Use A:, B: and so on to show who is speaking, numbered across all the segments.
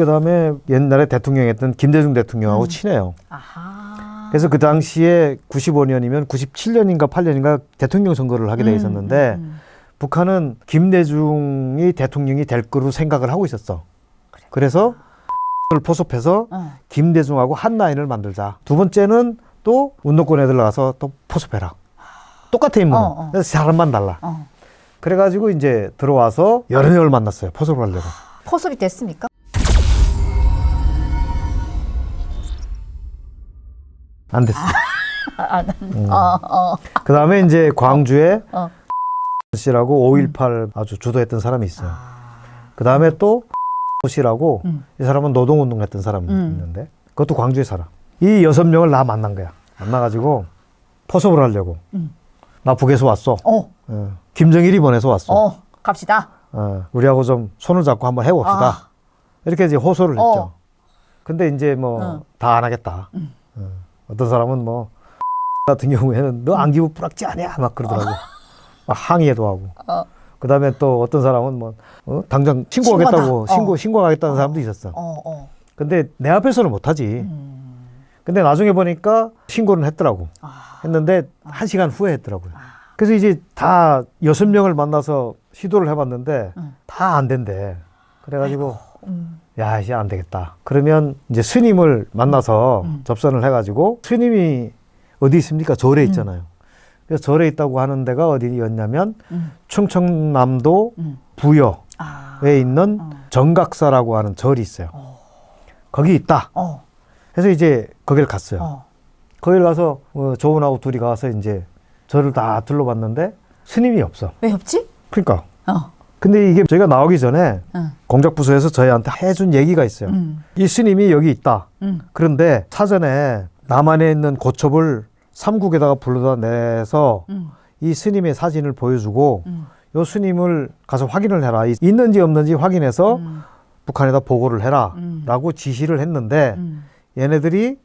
A: 그 다음에 옛날에 대통령 했던 김대중 대통령하고
B: 음.
A: 친해요.
B: 아하.
A: 그래서 그 당시에 95년이면 97년인가 8년인가 대통령 선거를 하게 돼
B: 음,
A: 있었는데
B: 음, 음.
A: 북한은 김대중이 대통령이 될 거로 생각을 하고 있었어. 그래서 를 포섭해서
B: 어.
A: 김대중하고 한 라인을 만들자. 두 번째는 또 운동권 애들 나가서 또 포섭해라. 똑같아 인물은.
B: 어, 어.
A: 그래서 사람만 달라.
B: 어.
A: 그래가지고 이제 들어와서 여러 명을 만났어요. 포섭을 하려고.
B: 포섭이 됐습니까?
A: 안 됐어.
B: 아, 아,
A: 음.
B: 어, 어.
A: 그 다음에 이제 광주에
B: 어.
A: 씨라고 5.18 아주 주도했던 사람이 있어요.
B: 아.
A: 그 다음에 또 씨라고
B: 음.
A: 이 사람은 노동운동 했던 사람이
B: 음.
A: 있는데 그것도 광주에 살아. 이 여섯 명을 나 만난 거야. 만나가지고 포섭을 하려고.
B: 음.
A: 나 북에서 왔어.
B: 어,
A: 어. 김정일이 보내서 왔어.
B: 어, 갑시다.
A: 어, 우리하고 좀 손을 잡고 한번 해봅시다.
B: 아.
A: 이렇게 이제 호소를
B: 어.
A: 했죠. 근데 이제 뭐
B: 어.
A: 다안 하겠다.
B: 음.
A: 어. 어떤 사람은 뭐 같은 경우에는 너 안기부 뿌락지 아니야 막 그러더라고. 막 항의해도 하고.
B: 어,
A: 그다음에 또 어떤 사람은 뭐 어? 당장 신고하겠다고
B: 신고한다.
A: 신고
B: 어.
A: 신고하겠다는 사람도 있었어.
B: 어, 어.
A: 근데 내 앞에서는 못하지.
B: 음.
A: 근데 나중에 보니까 신고는 했더라고.
B: 아.
A: 했는데 한 시간 후에 했더라고요.
B: 아.
A: 그래서 이제 다 여섯 명을 만나서 시도를 해봤는데
B: 음.
A: 다안 된대. 그래가지고
B: 음.
A: 야 이제 안 되겠다. 그러면 이제 스님을 만나서
B: 음.
A: 접선을 해가지고 스님이 어디 있습니까? 절에
B: 음.
A: 있잖아요. 그래서 절에 있다고 하는 데가 어디였냐면
B: 음.
A: 충청남도
B: 음.
A: 부여에
B: 아.
A: 있는
B: 어.
A: 정각사라고 하는 절이 있어요.
B: 어.
A: 거기 있다.
B: 어.
A: 그래서 이제 거기를 갔어요.
B: 어.
A: 거기를 가서 어, 조은하고 둘이 가서 이제 절을 다 둘러봤는데 스님이 없어.
B: 왜 없지?
A: 그러니까.
B: 어.
A: 근데 이게 저희가 나오기 전에
B: 응.
A: 공작부서에서 저희한테 해준 얘기가 있어요.
B: 음.
A: 이 스님이 여기 있다.
B: 음.
A: 그런데 사전에 남한에 있는 고첩을 삼국에다가 불러다 내서
B: 음.
A: 이 스님의 사진을 보여주고
B: 음.
A: 요 스님을 가서 확인을 해라. 이- 있는지 없는지 확인해서
B: 음.
A: 북한에다 보고를 해라.
B: 음.
A: 라고 지시를 했는데
B: 음.
A: 얘네들이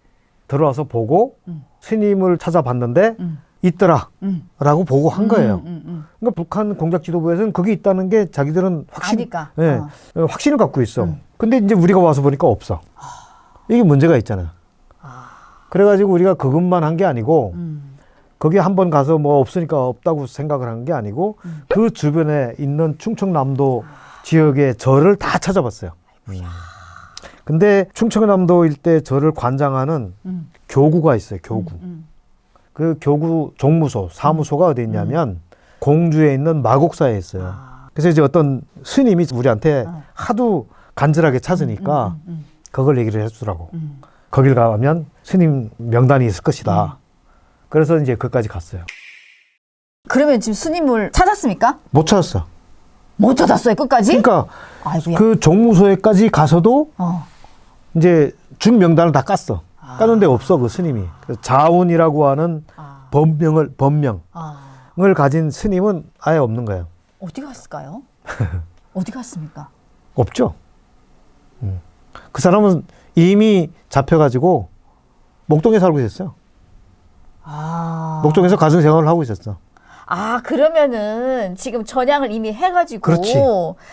A: 들어와서 보고
B: 음.
A: 스님을 찾아봤는데
B: 음.
A: 있더라.
B: 음.
A: 라고 보고한 거예요.
B: 음. 음.
A: 그러니까 북한 공작 지도부에서는 그게 있다는 게 자기들은 확신,
B: 아니까.
A: 예,
B: 어.
A: 어, 확신을 갖고 있어.
B: 음.
A: 근데 이제 우리가 와서 보니까 없어. 이게 문제가 있잖아.
B: 아.
A: 그래가지고 우리가 그것만 한 게 아니고
B: 음.
A: 거기 한 번 가서 뭐 없으니까 없다고 생각을 한 게 아니고
B: 음.
A: 그 주변에 있는 충청남도 지역의 절을 다 찾아봤어요. 음. 근데 충청남도 일대 절을 관장하는
B: 음.
A: 교구가 있어요. 교구.
B: 음.
A: 그 교구 종무소, 사무소가 어디 있냐면 공주에 있는 마곡사에 있어요.
B: 아.
A: 그래서 이제 어떤 스님이 우리한테
B: 어.
A: 하도 간절하게 찾으니까
B: 음. 음.
A: 그걸 얘기를 해주더라고.
B: 음.
A: 거길 가면 스님 명단이 있을 것이다. 그래서 이제 거기까지 갔어요.
B: 그러면 지금 스님을 찾았습니까?
A: 못 찾았어.
B: 못 찾았어요 끝까지?
A: 그러니까
B: 아이고야.
A: 그 종무소에까지 가서도
B: 어.
A: 이제 중 명단을 다 깠어.
B: 아.
A: 깠는데 없어 그 스님이. 그래서 자운이라고 하는
B: 아.
A: 법명을 법명 을
B: 아.
A: 가진 스님은 아예 없는 거예요.
B: 어디 갔을까요? 어디 갔습니까?
A: 없죠. 음. 그 사람은 이미 잡혀가지고 목동에 살고 있었어요.
B: 아.
A: 목동에서 가정 생활을 하고 있었어.
B: 아 그러면은 지금 전향을 이미 해가지고
A: 그렇지.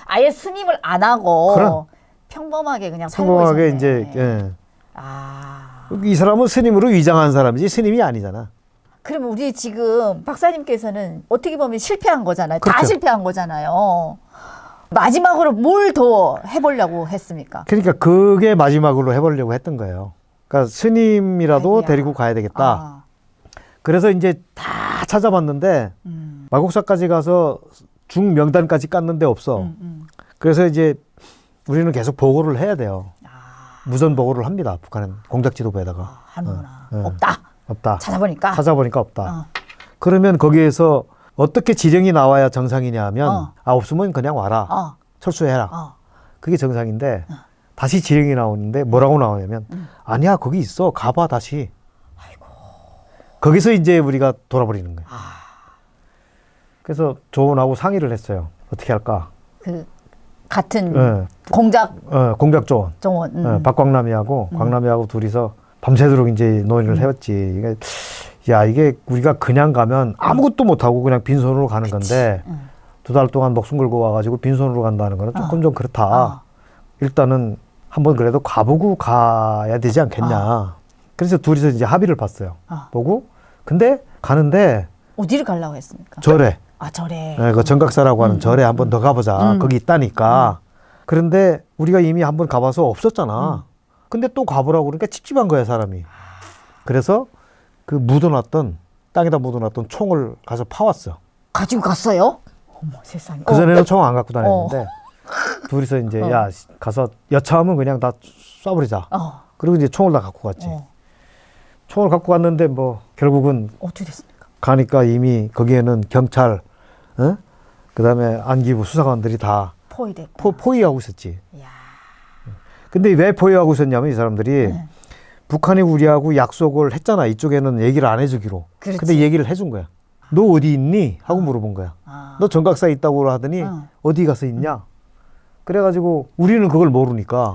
B: 아예 스님을 안 하고
A: 그럼.
B: 평범하게 그냥 살고
A: 성공하게
B: 있었네.
A: 이제 예.
B: 아
A: 이 사람은 스님으로 위장한 사람이지 스님이 아니잖아.
B: 그러면 우리 지금 박사님께서는 어떻게 보면 실패한 거잖아요. 다
A: 그렇죠.
B: 실패한 거잖아요. 마지막으로 뭘 더 해보려고 했습니까?
A: 그러니까 그게 마지막으로 해보려고 했던 거예요. 그러니까 스님이라도
B: 아이고야.
A: 데리고 가야 되겠다.
B: 아,
A: 그래서 이제 다 찾아봤는데
B: 음,
A: 마곡사까지 가서 중 명단까지 깠는데 없어.
B: 음, 음.
A: 그래서 이제 우리는 계속 보고를 해야 돼요.
B: 아,
A: 무전 보고를 합니다. 북한은 공작 지도부에다가
B: 아, 하는구나.
A: 어, 어.
B: 없다.
A: 없다.
B: 찾아보니까.
A: 찾아보니까 없다.
B: 어.
A: 그러면 거기에서 어떻게 지령이 나와야 정상이냐 하면
B: 어.
A: 아 없으면 그냥 와라.
B: 어,
A: 철수해라.
B: 어.
A: 그게 정상인데
B: 어.
A: 다시 지령이 나오는데 뭐라고 나오냐면
B: 음.
A: 아니야 거기 있어 가봐 다시.
B: 아이고.
A: 거기서 이제 우리가 돌아버리는 거예요.
B: 아,
A: 그래서 조원하고 상의를 했어요. 어떻게 할까?
B: 그 같은
A: 예,
B: 공작
A: 어, 공작 조원.
B: 정원. 음.
A: 어, 박광남이하고
B: 음.
A: 광남이하고 둘이서 밤새도록 이제 논의를 해왔지. 이게 야 이게 우리가 그냥 가면 아무것도 못 하고 그냥 빈손으로 가는 건데
B: 음.
A: 두달 동안 목숨 걸고 와가지고 빈손으로 간다는 거는 조금
B: 어.
A: 좀 그렇다.
B: 어.
A: 일단은 한번 그래도 가보고 가야 되지 않겠냐. 그래서 둘이서 이제 합의를 봤어요.
B: 아.
A: 보고 근데 가는데
B: 어디를 가려고 했습니까?
A: 절에
B: 아 절에.
A: 예, 그 정각사라고 하는
B: 음,
A: 절에 한번 더 가보자.
B: 음.
A: 거기 있다니까. 그런데 우리가 이미 한번 가봐서 없었잖아.
B: 음.
A: 근데 또 가보라고 그러니까 찝찝한 거야 사람이. 그래서 그 묻어놨던 땅에다 묻어놨던 총을 가서 파왔어.
B: 가지고 갔어요? 어머 세상에.
A: 그
B: 어.
A: 전에는 총 안 갖고 다녔는데 둘이서 이제
B: 어.
A: 야 가서 여차하면 그냥 다 쏴버리자.
B: 어.
A: 그리고 이제 총을 다 갖고 갔지.
B: 어.
A: 총을 갖고 갔는데 뭐 결국은
B: 어떻게 됐습니까?
A: 가니까 이미 거기에는 경찰, 어? 그다음에 안기부 수사관들이 다
B: 포위됐고.
A: 포, 포위하고 있었지.
B: 야.
A: 근데 왜 포위하고 있었냐면 이 사람들이
B: 네.
A: 북한이 우리하고 약속을 했잖아. 이쪽에는 얘기를 안 해주기로.
B: 그렇지.
A: 근데 얘기를 해준 거야. 너 어디 있니? 하고 물어본 거야.
B: 아.
A: 너 정각사에 있다고 하더니
B: 어.
A: 어디 가서 있냐? 그래가지고 우리는 그걸 모르니까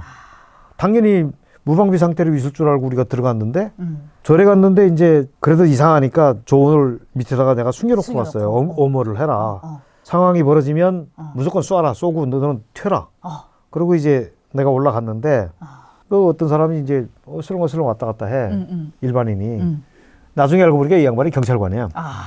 A: 당연히 무방비 상태로 있을 줄 알고 우리가 들어갔는데
B: 음.
A: 절에 갔는데 이제 그래도 이상하니까 조언을 밑에다가 내가 숨겨놓고
B: 숨겨놓고.
A: 갔어요. 어, 어머를 해라.
B: 어.
A: 상황이 벌어지면
B: 어.
A: 무조건 쏴라. 쏘고 너는 튀어라.
B: 어.
A: 그리고 이제 내가 올라갔는데
B: 아.
A: 그 어떤 사람이 이제 어슬렁어슬렁 왔다 갔다 해.
B: 음, 음.
A: 일반인이.
B: 음.
A: 나중에 알고 보니까 이 양반이 경찰관이야.
B: 아.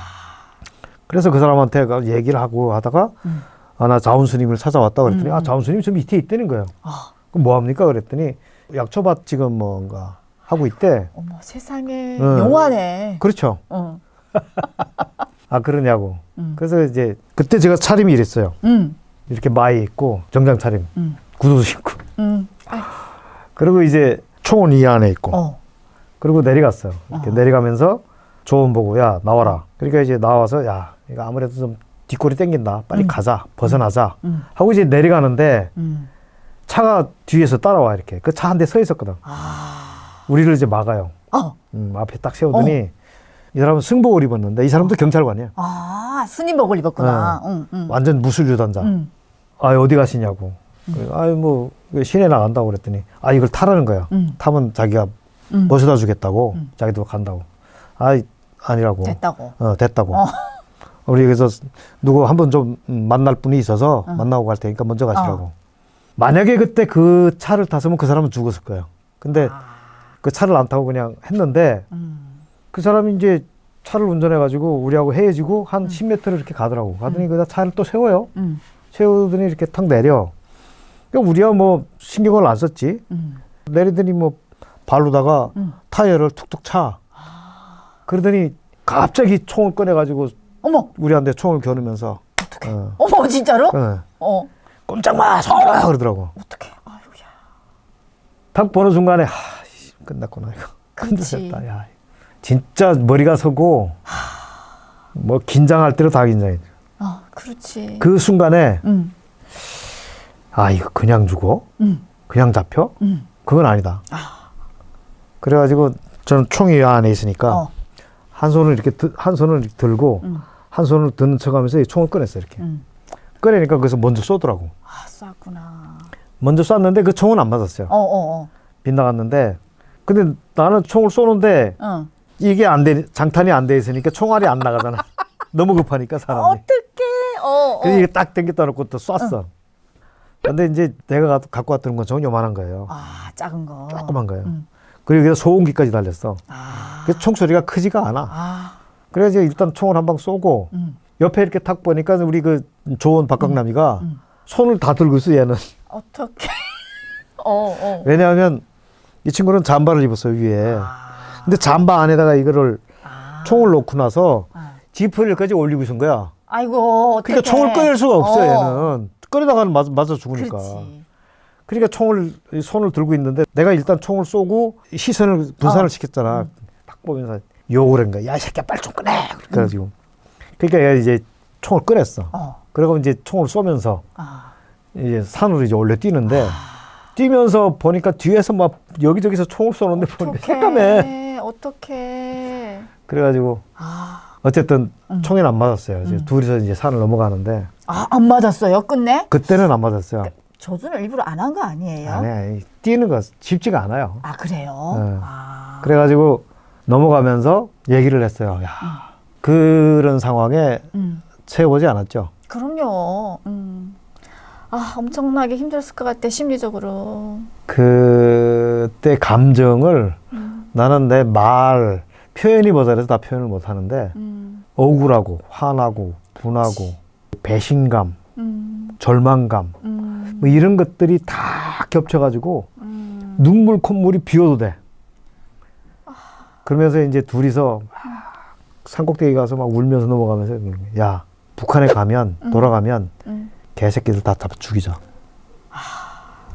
A: 그래서 그 사람한테 가- 얘기를 하고 하다가
B: 음.
A: 아, 나 자운 스님을 찾아왔다 그랬더니
B: 음,
A: 아,
B: 음.
A: 자운 스님 저 밑에 있다는 거예요.
B: 아.
A: 그럼 뭐 합니까? 그랬더니 약초밭 지금 뭔가 하고 있대.
B: 어머 세상에
A: 응.
B: 영화네.
A: 그렇죠.
B: 어.
A: 아, 그러냐고.
B: 음.
A: 그래서 이제 그때 제가 차림이 이랬어요.
B: 음.
A: 이렇게 마이 입고 정장 차림,
B: 음.
A: 구두 신고.
B: 음. 아이,
A: 그리고 이제 총은 이 안에 있고.
B: 어.
A: 그리고 내려갔어요. 이렇게
B: 어.
A: 내려가면서 조언 보고 야 나와라. 그러니까 이제 나와서 야 이거 아무래도 좀 뒷골이 땡긴다. 빨리
B: 음.
A: 가자. 벗어나자.
B: 음.
A: 하고 이제 내려가는데
B: 음.
A: 차가 뒤에서 따라와 이렇게. 그 차 한 대 서 있었거든.
B: 아.
A: 우리를 이제 막아요.
B: 어.
A: 음, 앞에 딱 세우더니 이 사람은 승복을 입었는데 이 사람도 경찰관이야.
B: 아, 스님복을 입었구나. 응, 응.
A: 완전 무술 유단자.
B: 응.
A: 아 어디 가시냐고. 아유 뭐 시내 나간다고 그랬더니 아 이걸 타라는 거야.
B: 음.
A: 타면 자기가
B: 음.
A: 모셔다 주겠다고.
B: 음.
A: 자기도 간다고. 아 아니라고.
B: 됐다고.
A: 어 됐다고.
B: 어.
A: 우리 그래서 누구 한 번 좀 음, 만날 분이 있어서
B: 어.
A: 만나고 갈 테니까 먼저 가시라고.
B: 어.
A: 만약에 그때 그 차를 탔으면 그 사람은 죽었을 거예요. 근데
B: 아.
A: 그 차를 안 타고 그냥 했는데
B: 음.
A: 그 사람이 이제 차를 운전해 가지고 우리하고 헤어지고
B: 음.
A: 한 10m를 이렇게 가더라고. 가더니 그 차를 또 세워요.
B: 음.
A: 세우더니 이렇게 탁 내려. 그러니까 우리야 뭐 신경을 안 썼지.
B: 음.
A: 내리더니 뭐 발로다가
B: 음.
A: 타이어를 툭툭 차. 그러더니 갑자기 총을 꺼내 가지고
B: 어머,
A: 우리한테 총을 겨누면서
B: 어떡해.
A: 어,
B: 어머, 진짜로?
A: 어.
B: 어.
A: 꼼짝 마, 손들어 그러더라고.
B: 어떡해. 아유야.
A: 딱 보는 순간에 하, 씨, 끝났구나 이거. 끝났다. 야, 진짜 머리가 서고 뭐 긴장할 대로 다 긴장해.
B: 아, 그렇지.
A: 그 순간에
B: 음.
A: 아 이거 그냥 죽어?
B: 음.
A: 그냥 잡혀?
B: 음.
A: 그건 아니다.
B: 아.
A: 그래가지고 저는 총이 안에 있으니까
B: 어.
A: 한 손을 이렇게 드- 한 손을 이렇게 들고
B: 음.
A: 한 손을 드는 척하면서 이 총을 꺼냈어 요 이렇게.
B: 음.
A: 꺼내니까 거기서 먼저 쏘더라고.
B: 아, 쐈구나.
A: 먼저 쐈는데 그 총은 안 맞았어요.
B: 어, 어, 어.
A: 빗나갔는데 근데 나는 총을 쏘는데
B: 어.
A: 이게 안 돼, 장탄이 안 돼 있으니까 총알이 안 나가잖아. 너무 급하니까 사람이.
B: 어떡해. 어, 어.
A: 그래서 이게 딱 당겼다 놓고 또 쐈어. 근데 이제 내가 가- 갖고 왔던 건 저건 요만한 거예요.
B: 아, 작은 거.
A: 조그만 거예요.
B: 음.
A: 그리고 그래서 소음기까지 달렸어.
B: 아.
A: 그래서 총소리가 크지가 않아.
B: 아.
A: 그래서 일단 총을 한 방 쏘고
B: 음.
A: 옆에 이렇게 탁 보니까 우리 그 조원 박강남이가
B: 음.
A: 손을 다 들고 있어 얘는.
B: 어떡해. 어, 어.
A: 왜냐하면 이 친구는 잠바를 입었어요 위에.
B: 아.
A: 근데 잠바 안에다가 이거를
B: 아.
A: 총을 놓고 나서
B: 아.
A: 지퍼를까지 올리고 있은 거야.
B: 아이고.
A: 그러니까 총을 꺼낼 수가 없어
B: 어.
A: 얘는. 꺼내다가는 맞아, 맞아 죽으니까.
B: 그렇지.
A: 그러니까 총을 이 손을 들고 있는데 내가 일단 총을 쏘고 시선을 분산을
B: 어.
A: 시켰잖아. 딱 보면서 욕을 한 거야. 야, 이 새끼야, 빨리 총 꺼내! 그래가지고. 그러니까 얘가 이제 총을 꺼냈어.
B: 어.
A: 그리고 이제 총을 쏘면서
B: 아.
A: 이제 산으로 이제 올려 뛰는데 뛰면서 보니까 뒤에서 막 여기저기서 총을 쏘는데 보니까 새까매.
B: 어떡해. 어떡해.
A: 그래가지고
B: 아.
A: 어쨌든
B: 음.
A: 총에는 안 맞았어요. 이제
B: 음.
A: 둘이서 이제 산을 넘어가는데
B: 아, 안 맞았어요? 끝내?
A: 그때는 안 맞았어요.
B: 저주는 일부러 안 한 거 아니에요?
A: 아니, 아니, 뛰는 거 쉽지가 않아요.
B: 아, 그래요?
A: 네.
B: 아.
A: 그래가지고 넘어가면서 얘기를 했어요. 야, 그런 상황에
B: 음.
A: 채워보지 않았죠.
B: 그럼요. 음. 아, 엄청나게 힘들었을 것 같아, 심리적으로.
A: 그때 감정을
B: 음.
A: 나는 내 말 표현이 모자라서 다 표현을 못 하는데
B: 음.
A: 억울하고 화나고 분하고 배신감,
B: 음.
A: 절망감
B: 음.
A: 뭐 이런 것들이 다 겹쳐가지고
B: 음.
A: 눈물 콧물이 비워도 돼. 그러면서 이제 둘이서 막 산꼭대기 가서 막 울면서 넘어가면서 야 북한에 가면 돌아가면
B: 음.
A: 개새끼들 다 잡아 죽이자.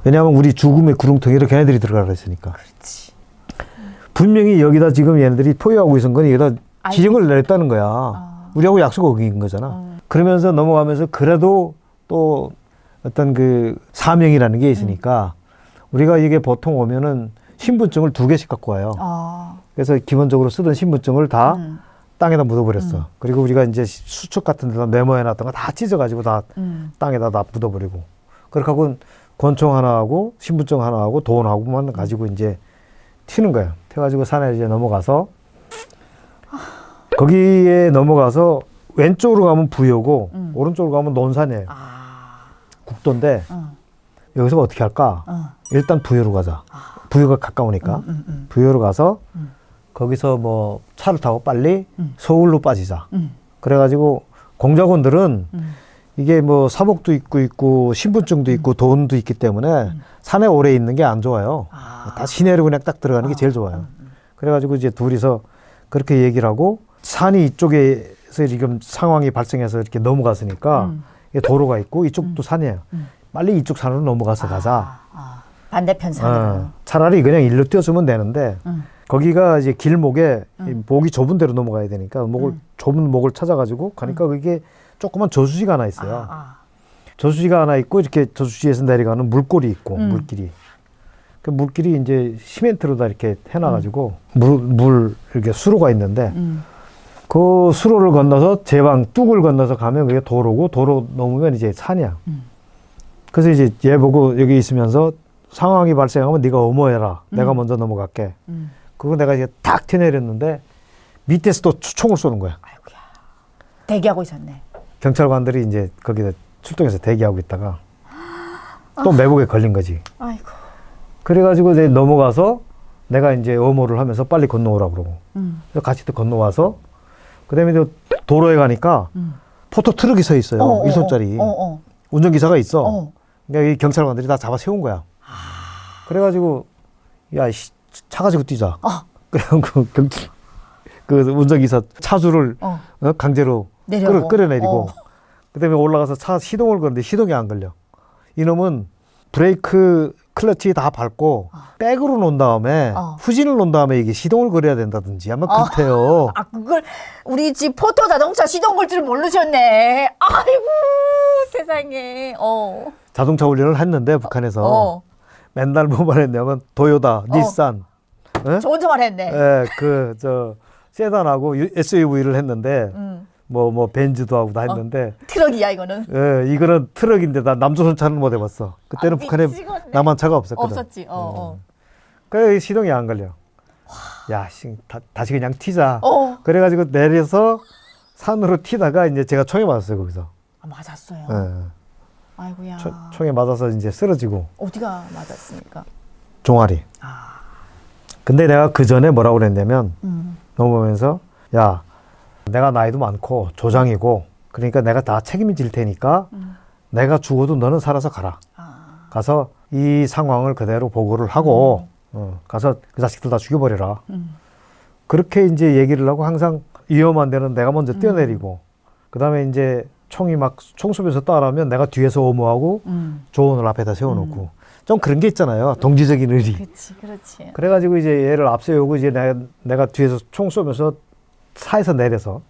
A: 왜냐하면 우리 죽음의 구렁텅이로 걔네들이 들어가라 했으니까.
B: 그렇지.
A: 분명히 여기다 지금 얘네들이 포위하고 있은 건 여기다 지령을 내렸다는 거야.
B: 아.
A: 우리하고 약속 어긴 거잖아.
B: 어.
A: 그러면서 넘어가면서 그래도 또 어떤 그 사명이라는 게 있으니까 우리가 이게 보통 오면은 신분증을 두 개씩 갖고 와요.
B: 아.
A: 그래서 기본적으로 쓰던 신분증을 다
B: 음.
A: 땅에다 묻어버렸어.
B: 음.
A: 그리고 우리가 이제 수첩 같은 데다 메모해놨던 거 다 찢어가지고 다
B: 음.
A: 땅에다 다 묻어버리고. 그렇게 하고 권총 하나 하고 신분증 하나 하고 돈하고만 가지고 이제 튀는 거예요. 튀어가지고 산에 이제 넘어가서 거기에 넘어가서 왼쪽으로 가면 부여고
B: 음.
A: 오른쪽으로 가면 논산이에요.
B: 아.
A: 국도인데
B: 어.
A: 여기서 어떻게 할까?
B: 어.
A: 일단 부여로 가자. 부여가 가까우니까
B: 음, 음,
A: 부여로 가서
B: 음.
A: 거기서 뭐 차를 타고 빨리
B: 음.
A: 서울로 빠지자.
B: 음.
A: 그래가지고 공작원들은
B: 음.
A: 이게 뭐 사복도 있고 있고 신분증도 있고 돈도 있기 때문에 산에 오래 있는 게 안 좋아요.
B: 아.
A: 다 시내로 그냥 딱 들어가는 게 제일 좋아요. 그래가지고 이제 둘이서 그렇게 얘기를 하고 산이 이쪽에서 지금 상황이 발생해서 이렇게 넘어갔으니까
B: 음.
A: 이게 도로가 있고 이쪽도 산이에요.
B: 음.
A: 빨리 이쪽 산으로 넘어가서 가자.
B: 아, 아. 반대편 산으로.
A: 어, 차라리 그냥 일로 뛰어주면 되는데
B: 음.
A: 거기가 이제 길목에 이
B: 음.
A: 목이 좁은 데로 넘어가야 되니까 목을
B: 음.
A: 좁은 목을 찾아가지고 가니까 그게 조그만 저수지가 하나 있어요.
B: 아, 아.
A: 저수지가 하나 있고 이렇게 저수지에서 내려가는 물골이 있고
B: 음.
A: 물길이 그 물길이 이제 시멘트로 다 이렇게 해놔가지고
B: 음.
A: 물, 물 이렇게 수로가 있는데
B: 음.
A: 그 수로를 건너서 제방 뚝을 건너서 가면 그게 도로고 도로 넘으면 이제 산이야.
B: 음.
A: 그래서 이제 얘 보고 여기 있으면서 상황이 발생하면 네가 어머해라. 내가
B: 음.
A: 먼저 넘어갈게.
B: 음.
A: 그거 내가 이제 탁 튀내렸는데 밑에서 또 총을 쏘는 거야.
B: 아이고야. 대기하고 있었네.
A: 경찰관들이 이제 거기다 출동해서 대기하고 있다가 또 매복에 걸린 거지.
B: 아이고.
A: 그래가지고 이제 넘어가서 내가 이제 어모를 하면서 빨리 건너오라 그러고
B: 음.
A: 그래서 같이 또 건너와서 그다음에 또 도로에 가니까
B: 음.
A: 포토 트럭이 서 있어요.
B: 어, 어,
A: 일톤짜리
B: 어, 어.
A: 운전기사가 있어.
B: 어.
A: 그러니까 이 경찰관들이 다 잡아 세운 거야. 그래가지고 야, 씨, 차 가지고 뛰자.
B: 어.
A: 그래갖고 경찰 그 운전기사 차주를
B: 어.
A: 어, 강제로. 끌어, 끌어내리고
B: 어.
A: 그 다음에 올라가서 차 시동을 거는데 시동이 안 걸려. 이놈은 브레이크 클러치 다 밟고 백으로 놓은 다음에
B: 어.
A: 후진을 놓은 다음에 이게 시동을 걸어야 된다든지 아마
B: 어.
A: 그렇대요.
B: 아, 그걸 우리 집 포토 자동차 시동 걸 줄 모르셨네. 아이고, 세상에. 어.
A: 자동차 훈련을 했는데 북한에서
B: 어.
A: 맨날 뭐만 했냐면 도요다, 닛산, 예?
B: 좋은 말 했네.
A: 예, 그 저 세단하고 유- SUV를 했는데
B: 음.
A: 뭐 뭐 벤츠도 하고 다 했는데
B: 트럭이야, 이거는.
A: 예, 이거는 트럭인데 나 남조선 차는 못 해봤어. 그때는
B: 아,
A: 북한에. 남한 차가 없었거든.
B: 없었지. 어, 어.
A: 그래 시동이 안 걸려. 야, 씨, 다, 다시 그냥 튀자.
B: 어.
A: 그래가지고 내려서 산으로 튀다가 이제 제가 총에 맞았어요 거기서.
B: 아, 맞았어요.
A: 예,
B: 아이고야.
A: 초- 총에 맞아서 이제 쓰러지고
B: 어디가 맞았습니까?
A: 종아리.
B: 아.
A: 근데 내가 그 전에 뭐라고 그랬냐면
B: 음.
A: 넘어오면서 야, 내가 나이도 많고 조장이고 그러니까 내가 다 책임을 질 테니까
B: 음.
A: 내가 죽어도 너는 살아서 가라.
B: 아.
A: 가서 이 상황을 그대로 보고를 하고 어, 가서 그 자식들 다 죽여버려라.
B: 음.
A: 그렇게 이제 얘기를 하고 항상 위험한 데는 내가 먼저 뛰어내리고 그다음에 이제 총이 막총 쏘면서 따라하면 내가 뒤에서 오모하고
B: 음.
A: 조언을 앞에다 세워놓고 좀 그런 게 있잖아요 동지적인 의리
B: 그렇지, 그렇지.
A: 그래가지고 이제 얘를 앞세우고 이제 내가, 내가 뒤에서 총 쏘면서 차에서 내려서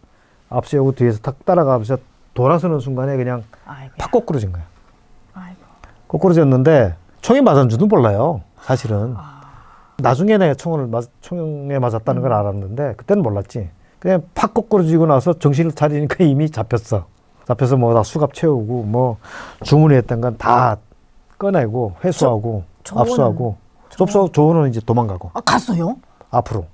A: 앞세우고 뒤에서 탁 따라가면서 돌아서는 순간에 그냥
B: 아이고.
A: 팍 거꾸러진 거야
B: 아이고.
A: 거꾸러졌는데 총이 맞은 줄도 몰라요 사실은
B: 아.
A: 나중에 내가 총을 맞, 총에 맞았다는 걸 알았는데 그때는 몰랐지. 그냥 팍 거꾸러지고 나서 정신을 차리니까 이미 잡혔어. 잡혀서 뭐 다 수갑 채우고 뭐 주문했던 건 다 꺼내고 회수하고
B: 조- 조언은-
A: 압수하고 접수 조언은 이제 도망가고
B: 아, 갔어요?
A: 앞으로